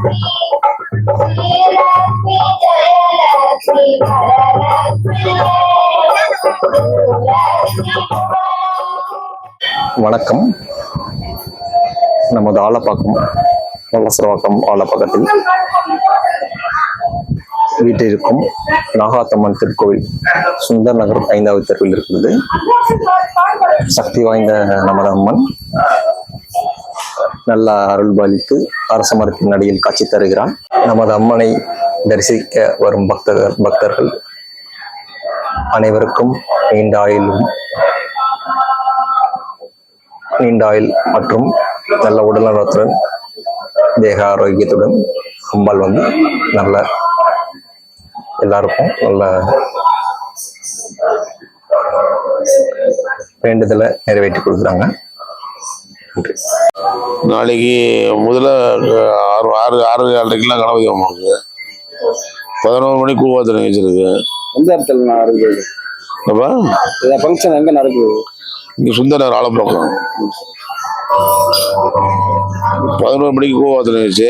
வணக்கம். நமது ஆலப்பாக்கம் வல்லசரவாக்கம் ஆலப்பாக்கத்தில் வீட்டில் இருக்கும் நாகாத்தம்மன் திருக்கோவில் சுந்தர் நகர் ஐந்தாவது தெருவில் இருக்கிறது. சக்தி வாய்ந்த நமது அம்மன் நல்ல அருள்பாலித்து அரச மரத்தின் அடியில் காட்சி தருகிறான். நமது அம்மனை தரிசிக்க வரும் பக்தர்கள் பக்தர்கள் அனைவருக்கும் நீண்ட ஆயுளும் நீண்ட ஆயுள் மற்றும் நல்ல உடல்நலத்துடன் தேக ஆரோக்கியத்துடன் அம்பாள் வந்து நல்ல எல்லாருக்கும் நல்ல வேண்டுதலை நிறைவேற்றி கொடுக்குறாங்க. நாளைக்கு முதல்ல ஆறு ஆறு ஆறு ஏழரைக்கெல்லாம் கணபதி அம்மாவுக்கு பதினோரு மணிக்கு கூவாத்திரை வச்சிருக்கு எந்த இடத்துல நடக்குது அப்போ இந்த ஃபங்க்ஷன் எங்க நடக்குது? இங்கே சுந்தரர் ஆலப்பக்கம் பதினோரு மணிக்கு கூவாத்திரை வச்சு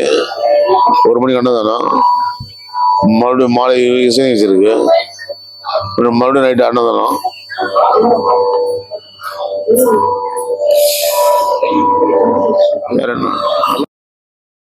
ஒரு மணிக்கு அன்னதானம் மறுபடியும் மாலை இசை வச்சிருக்கு அப்புறம் மறுபடியும் நைட்டு அன்னதானம். வேற என்ன